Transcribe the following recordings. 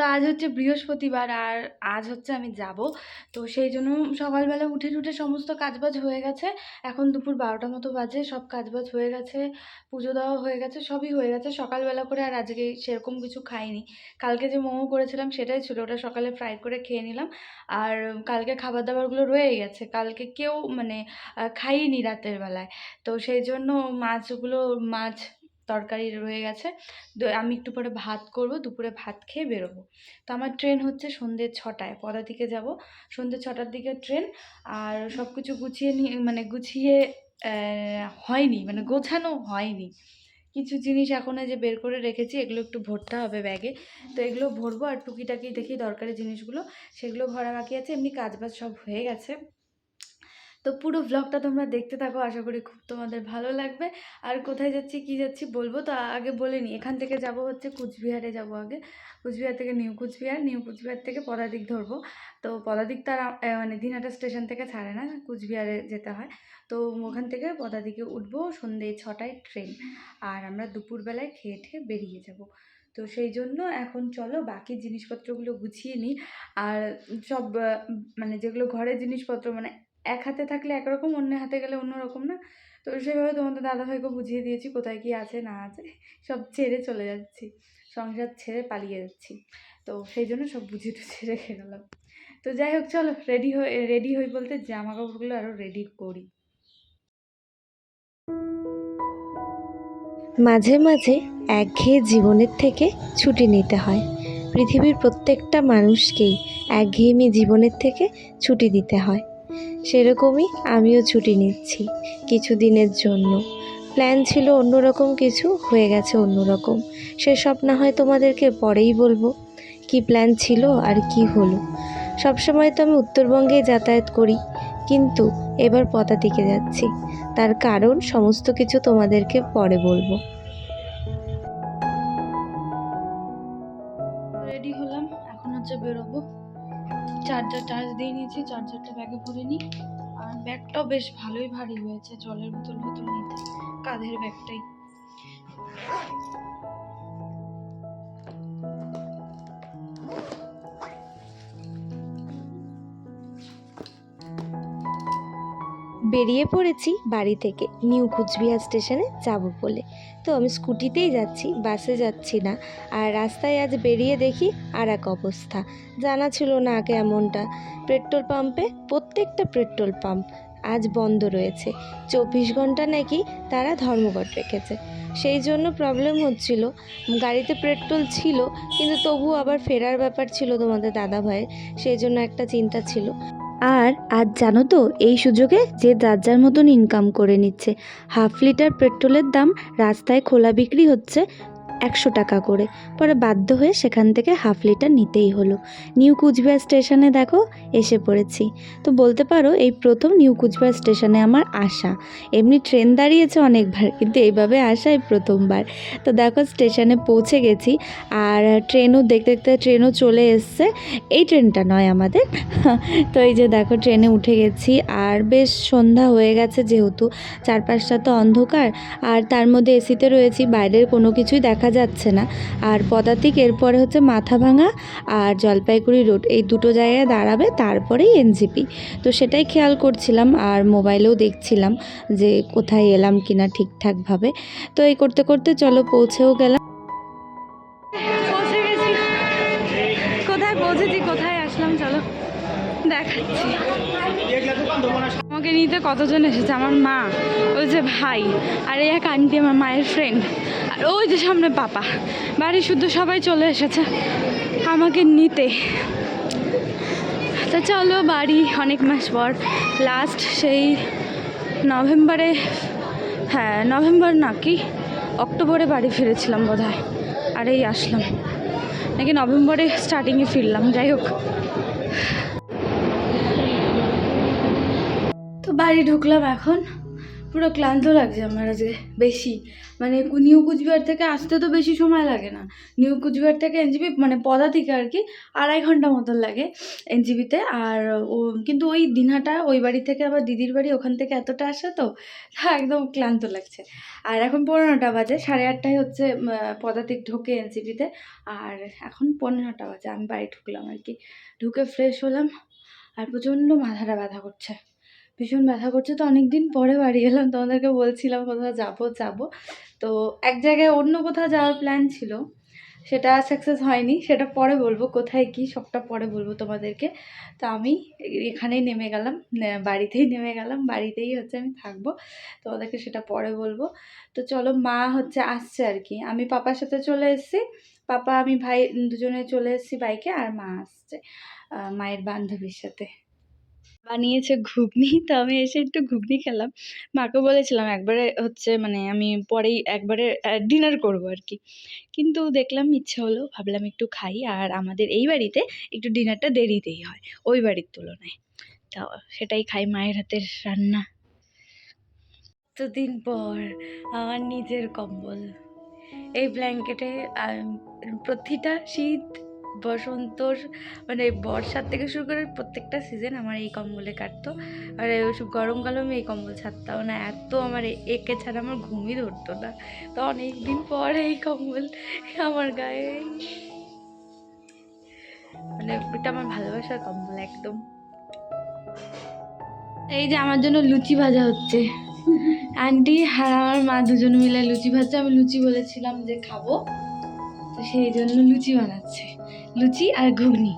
তো আজ হচ্ছে বৃহস্পতিবার আর আজ হচ্ছে আমি যাব। তো সেই জন্য সকালবেলা উঠে টুঠে সমস্ত কাজবাজ হয়ে গেছে। এখন দুপুর বারোটা মতো বাজে, সব কাজবাজ হয়ে গেছে, পুজো দেওয়া হয়ে গেছে, সবই হয়ে গেছে। সকালবেলা করে আর আজকে সেরকম কিছু খাইনি। কালকে যে মোমো করেছিলাম সেটাই ছিল, ওটা সকালে ফ্রাই করে খেয়ে নিলাম। আর কালকে খাবার দাবারগুলো রয়ে গেছে। কালকে কেউ মানে খাইনি রাতের বেলায়। তো সেই জন্য মাছগুলো, মাছ তরকারি রয়ে গেছে। আমি একটু পরে ভাত করব, দুপুরে ভাত খেয়ে বেরোবো। তো আমার ট্রেন হচ্ছে সন্ধ্যে ছটায় পদা দিকে যাব। সন্ধ্যে ছটার দিকে ট্রেন, আর সব কিছু গুছিয়ে নিয়ে মানে গুছিয়ে হয়নি মানে গোছানো হয়নি। কিছু জিনিস এখন যে বের করে রেখেছি, এগুলো একটু ভরতে হবে ব্যাগে। তো এগুলো ভরবো, আর টুকিটাকি দেখি দরকারি জিনিসগুলো, সেগুলো ভরা বাকি আছে। এমনি কাজবাজ সব হয়ে গেছে। তো পুরো ব্লগটা তোমরা দেখতে থাকো, আশা করি খুব তোমাদের ভালো লাগবে। আর কোথায় যাচ্ছি, কি যাচ্ছি বলব? তো আগে বলে নিই, এখান থেকে যাব হচ্ছে কুচবিহারে যাব আগে। কুচবিহার থেকে নিউ কুচবিহার নিউ কুচবিহার থেকে পদাতিক ধরবো। তো পদাতিক তার মানে দিনহাটা স্টেশন থেকে ছাড়ে না, কুচবিহারে যেতে হয়। তো ওখান থেকে পদাতিকে উঠবো সন্ধ্যে ছটায় ট্রেন। আর আমরা দুপুরবেলায় খেয়ে ঠেয়ে বেরিয়ে যাব। তো সেই জন্য এখন চলো বাকি জিনিসপত্রগুলো গুছিয়ে নিই। আর সব মানে যেগুলো ঘরের জিনিসপত্র মানে এক হাতে থাকলে একরকম অন্য হাতে গেলে অন্যরকম না? তো সেভাবে তোমাদের দাদাভাইকে বুঝিয়ে দিয়েছি কোথায় কি আছে, না আছে, সব ছেড়ে চলে যাচ্ছি। সংসার ছেড়ে পালিয়ে যাচ্ছি। তো সেই জন্য সব বুঝিয়ে টুঝিয়ে রেখে গেলাম। তো যাই হোক, চলো রেডি হয়ে, রেডি হই বলতে জামা কাপড়গুলো আরও রেডি করি। মাঝে মাঝে একঘেয়ে জীবনের থেকে ছুটি নিতে হয়। পৃথিবীর প্রত্যেকটা মানুষকেই একঘেয়েমি জীবনের থেকে ছুটি দিতে হয়। সেরকমই আমিও ছুটি নিচ্ছি কিছু দিনের জন্য। প্ল্যান ছিল অন্যরকম কিছু, হয়ে গেছে অন্যরকম। সেসব না হয় তোমাদেরকে পরেই বলব। কি প্ল্যান ছিল আর কি হলো। সবসময় তো আমি উত্তরবঙ্গেই যাতায়াত করি, কিন্তু এবার পদাতিকে যাচ্ছি। তার কারণ সমস্ত কিছু তোমাদেরকে পরে বলব। দিয়ে নিয়েছি, চার্জারটা ব্যাগে ভরে নিই। আর ব্যাগটাও বেশ ভালোই ভারী হয়েছে, জলের বোতল বোতল নিতে কাঁধের ব্যাগটাই বেরিয়ে পড়েছি বাড়ি থেকে নিউ কুচবিহার স্টেশনে যাব বলে। তো আমি স্কুটিতেই যাচ্ছি, বাসে যাচ্ছি না। আর রাস্তায় আজ বেরিয়ে দেখি আর এক অবস্থা। জানা ছিল না আগে এমনটা। পেট্রোল পাম্পে, প্রত্যেকটা পেট্রোল পাম্প আজ বন্ধ রয়েছে। চব্বিশ ঘণ্টা নাকি তারা ধর্মঘট রেখেছে। সেই জন্য প্রবলেম হচ্ছিল। গাড়িতে পেট্রোল ছিল, কিন্তু তবুও আবার ফেরার ব্যাপার ছিল তোমাদের দাদা ভাইয়ের সেই জন্য একটা চিন্তা ছিল। আর আজ জানো তো, এই সুযোগে যে যার মতন ইনকাম করে নিচ্ছে। হাফ লিটার পেট্রোলের দাম রাস্তায় খোলা বিক্রি হচ্ছে। একশো টাকা করে। পরে বাধ্য হয়ে সেখান থেকে হাফ লিটার নিতেই হলো। নিউ কুচবিহার স্টেশনে দেখো, এসে পড়েছি। তো বলতে পারো, এই প্রথম নিউ কুচবিহার স্টেশনে আমার আসা। এমনি ট্রেন দাঁড়িয়েছে অনেকবার, কিন্তু এইভাবে আসা এই প্রথমবার। তো দেখো, স্টেশনে পৌঁছে গেছি, আর ট্রেনও দেখতে দেখতে ট্রেনও চলে এসছে। এই ট্রেনটা নয় আমাদের। তো এই যে দেখো, ট্রেনে উঠে গেছি, আর বেশ সন্ধ্যা হয়ে গেছে যেহেতু। চারপাশটা তো অন্ধকার, আর তার মধ্যে এসিতে রয়েছি, বাইরের কোনো কিছুই দেখা যাচ্ছে না। আর পদাতিক এরপরে হচ্ছে মাথা ভাঙা আর জলপাইগুড়ি রোড। এই দুটো জায়গায় দাঁড়াবে, তারপরেই এনজিপি। তো সেটাই খেয়াল করছিলাম আর মোবাইলেও দেখছিলাম যে কোথায় এলাম কিনা ঠিকঠাকভাবে। তো এই করতে করতে চলো, পৌঁছেও গেলাম। আমাকে নিতে কতজন এসেছে? আমার মা, ওই যে ভাই আর এই এক আন্টি আমার মায়ের ফ্রেন্ড আর ওই যে সামনে পাপা। বাড়ি শুদ্ধ সবাই চলে এসেছে। আমাকে নিতে। তা চলো বাড়ি অনেক মাস পর। লাস্ট সেই নভেম্বরে হ্যাঁ নভেম্বর না কি? অক্টোবরে বাড়ি ফিরেছিলাম বোধ হয় আর এই আসলাম। নাকি নভেম্বরে স্টার্টিংয়ে ফিরলাম, যাই হোক তো বাড়ি ঢুকলাম এখন। পুরো ক্লান্ত লাগছে আমার আজকে, বেশি। মানে নিউ কুচবিহার থেকে আসতে তো বেশি সময় লাগে না। নিউ কুচবিহার থেকে এনজিপি মানে পদা থেকে আর কি, আড়াই ঘণ্টা মতন লাগে এনজিপিতে। আর ও, কিন্তু ওই দিনহাটা, ওই বাড়ি থেকে আবার দিদির বাড়ি ওখান থেকে এতটা আসে তো একদম ক্লান্ত লাগছে। আর এখন পনেরোটা বাজে, সাড়ে আটটায় হচ্ছে পদাতিক ঢোকে এনজিপিতে। আর এখন পনেরোটা বাজে, আমি বাড়ি ঢুকলাম আর কি। ঢুকে ফ্রেশ হলাম, আর প্রচণ্ড মাথাটা ব্যথা করছে। ভীষণ ব্যথা করছে। তো অনেক দিন পরে বাড়ি এলাম, তোমাদেরকে বলছিলাম কোথাও যাব যাব। তো এক জায়গায় অন্য কোথাও যাওয়ার প্ল্যান ছিল, সেটা সাকসেস হয়নি। সেটা পরে বলব, কোথায় কি সবটা পরে বলব তোমাদেরকে। তো আমি এখানেই নেমে গেলাম বাড়িতেই নেমে গেলাম, বাড়িতেই হচ্ছে আমি থাকব। তোমাদেরকে সেটা পরে বলব। তো চলো, মা হচ্ছে আসছে আর কি। আমি পাপার সাথে চলে এসেছি। পাপা, আমি ভাই দুজনে চলে এসেছি বাইকে আর মা আসছে মায়ের বান্ধবীর সাথে। বানিয়েছে ঘুগনি, তো আমি এসে একটু ঘুগনি খেলাম। মাকে বলেছিলাম একবারে হচ্ছে মানে আমি পরেই একবারে ডিনার করব আর কি কিন্তু দেখলাম ইচ্ছে হলো, ভাবলাম একটু খাই। আর আমাদের এই বাড়িতে একটু ডিনারটা দেরিতেই হয়, ওই বাড়ির তুলনায়। তা সেটাই খাই মায়ের হাতের রান্না। দিন পর আমার নিজের কম্বল। এই ব্ল্যাঙ্কেটে প্রতিটা শীত বসন্তর মানে বর্ষার থেকে শুরু করে প্রত্যেকটা সিজন আমার এই কম্বলে কাটতো। আর গরমকালে আমি এই কম্বল ছাড়তাম না। এত আমার একে ছাড়া আমার ঘুমই ধরতো না। তো অনেক দিন পর এই কম্বল আমার গায়ে। মানে এটা আমার ভালোবাসার কম্বল একদম। এই যে আমার জন্য লুচি ভাজা হচ্ছে। আন্টি আর আমার মা দুজন মিলে লুচি ভাজছে। আমি লুচি বলেছিলাম যে খাব। তো সেই জন্য লুচি বানাচ্ছে। লুচি আর ঘুগনি।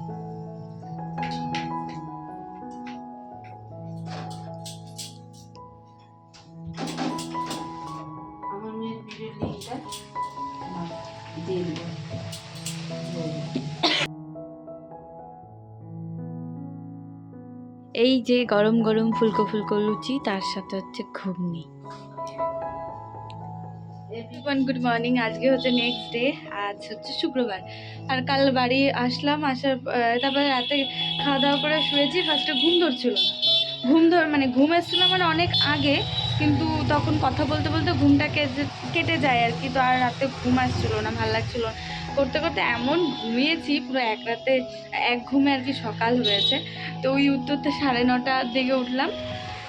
এই যে গরম গরম ফুলকো ফুলকো লুচি তার সাথে হচ্ছে ঘুগনি। এভরিওয়ান গুড মর্নিং আজকে হচ্ছে নেক্সট ডে আজ হচ্ছে শুক্রবার। আর কাল বাড়ি আসলাম, আসার তারপরে রাতে খাওয়া দাওয়া করে শুয়েছি। ফার্স্টে ঘুম ধরছিল। ঘুম ধর মানে ঘুম এসেছিল মানে অনেক আগে, কিন্তু তখন কথা বলতে বলতে ঘুমটা কেটে যায় আর কি। তো আর রাতে ঘুম আসছিল না, ভালো লাগছিল করতে করতে এমন ঘুমিয়েছি, পুরো এক রাতে, এক ঘুমে আর কি সকাল হয়েছে। তো ওই উত্তরতে সাড়ে নটার দিকে উঠলাম।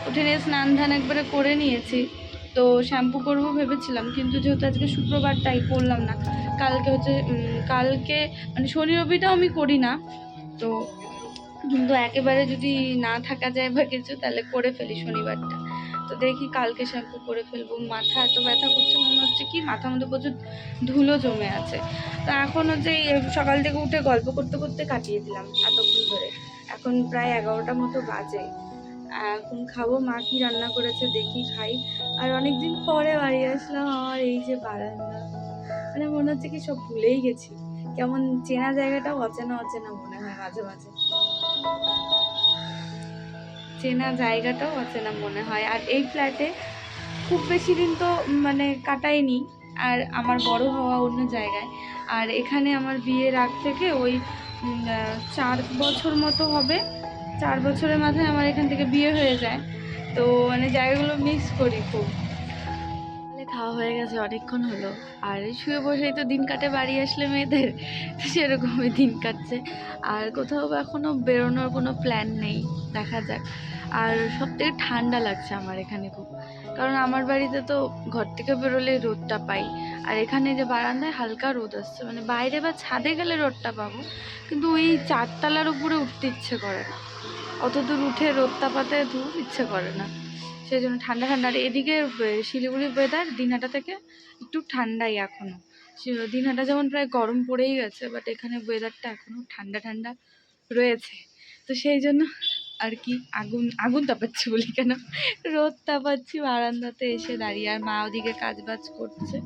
উঠে নিয়ে স্নান ধান একবারে করে নিয়েছি। তো শ্যাম্পু করব ভেবেছিলাম, কিন্তু যেহেতু আজকে শুক্রবার তাই করলাম না। কালকে হচ্ছে কালকে মানে শনি রবিটাও আমি করি না। তো কিন্তু একেবারে যদি না থাকা যায় বা কিছু, তাহলে করে ফেলি শনিবারটা। তো দেখি কালকে শ্যাম্পু করে ফেলব। মাথা এত ব্যথা করছে, মনে হচ্ছে কি মাথার মধ্যে প্রচুর ধুলো জমে আছে। তো এখন হচ্ছে সকাল থেকে উঠে গল্প করতে করতে কাটিয়ে দিলাম, এতক্ষণ ধরে। এখন প্রায় এগারোটা মতো বাজে। এখন খাব, মা কি রান্না করেছে দেখি খাই। আর অনেকদিন পরে বাড়ি আসলাম, আমার এই যে বারান্দা। মানে মনে হচ্ছে কি সব ভুলেই গেছি। কেমন চেনা জায়গাটাও অচেনা অচেনা মনে হয় মাঝে মাঝে। চেনা জায়গাটাও অচেনা মনে হয়। আর এই ফ্ল্যাটে খুব বেশি দিন তো মানে কাটাইনি। আর আমার বড় হওয়া অন্য জায়গায়। আর এখানে আমার বিয়ের আগ থেকে ওই চার বছর মতো হবে। চার বছরের মাথায় আমার এখান থেকে বিয়ে হয়ে যায়। তো মানে জায়গাগুলো মিস করি খুব। খাওয়া হয়ে গেছে, অনেকক্ষণ হলো। আর শুয়ে বসেই তো দিন কাটে বাড়ি আসলে মেয়েদের। সেরকমই দিন কাটছে। আর কোথাও এখনও বেরোনোর কোনো প্ল্যান নেই, দেখা যাক। আর সব থেকে ঠান্ডা লাগছে আমার এখানে খুব। কারণ আমার বাড়িতে তো ঘর থেকে বেরোলে রোদটা পাই। আর এখানে যে বারান্দায় হালকা রোদ আসছে মানে বাইরে বা ছাদে গেলে রোদটা পাবো। কিন্তু ওই চারতলার উপরে উঠতে ইচ্ছে করে না। অত দূর উঠে রোদ তাপাতে ধূপ ইচ্ছে করে না। সেই জন্য ঠান্ডা ঠান্ডা আর এদিকে আহ, শিলিগুড়ির ওয়েদার দিনহাটা থেকে একটু ঠান্ডাই এখনও দিনহাটা যেমন প্রায় গরম পড়েই গেছে বাট এখানে ওয়েদারটা এখনও ঠান্ডা ঠান্ডা রয়েছে। তো সেই জন্য আর কি আগুন আগুন তাপাচ্ছি বলি কেন? রোদ তাপাচ্ছি বারান্দাতে এসে দাঁড়িয়ে আর মা ওদিকে কাজ বাজ করছে।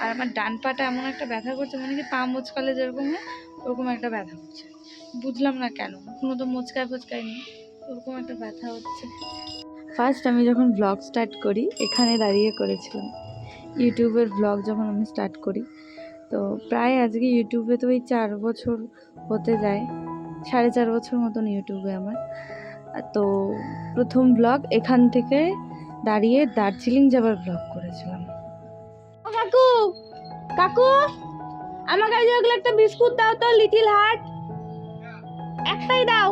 আর আমার ডান পাটা এমন একটা ব্যথা করছে মানে কি পা মোচকালে যেরকম হয় ওরকম একটা ব্যথা হচ্ছে। বুঝলাম না কেন কোনো তো মোচকায় নেই ওরকম একটা ব্যথা হচ্ছে। ফার্স্ট আমি যখন ব্লগ স্টার্ট করি এখানে দাঁড়িয়ে করেছিলাম। ইউটিউবের ব্লগ যখন আমি স্টার্ট করি তো প্রায় আজকে ইউটিউবে তো ওই চার বছর হতে যায় সাড়ে চার বছর মতন ইউটিউবে আমার। তো প্রথম ব্লগ এখান থেকে দাঁড়িয়ে দার্জিলিং যাবার ব্লগ করেছিলাম। ও কাকু কাকু! আমার কাছে ওগুলো একটা বিস্কুট দাও তো লিটিল হার্ট একটাই দাও।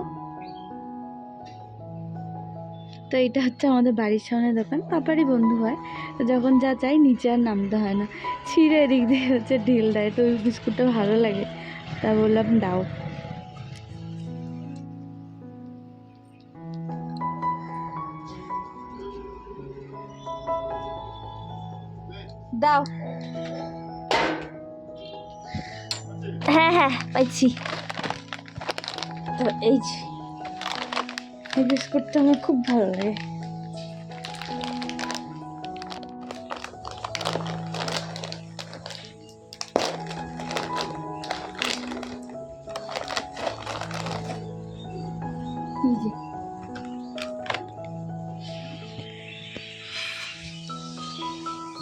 তো এটা হচ্ছে আমাদের বাড়ির সামনে দোকান পাপারই বন্ধু হয়। তো যখন যা চাই নিচে আর নামতে হয় না। ছিঁড়ে এদিক দিয়ে হচ্ছে ঢিল দেয় তো ওই বিস্কুটটা ভালো লাগে। তা বললাম দাও। দাও। হ্যাঁ হ্যাঁ পাইছি। তো এই যে বিস্কুটটা আমার খুব ভালো লাগে।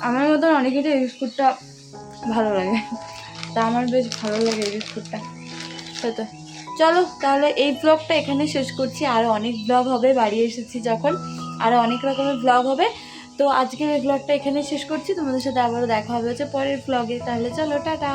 আমার মতন অনেকেরই এই বিস্কুটটা ভালো লাগে। তা আমার বেশ ভালো লাগে এই বিস্কুটটা তো চলো, তাহলে এই ব্লগটা এখানে শেষ করছি। আরও অনেক ব্লগ হবে, বাড়ি এসেছি যখন। আরও অনেক রকমের ব্লগ হবে। তো আজকের এই ব্লগটা এখানে শেষ করছি। তোমাদের সাথে আবারও দেখা হবে হচ্ছে পরের ব্লগে তাহলে চলো, টাটা।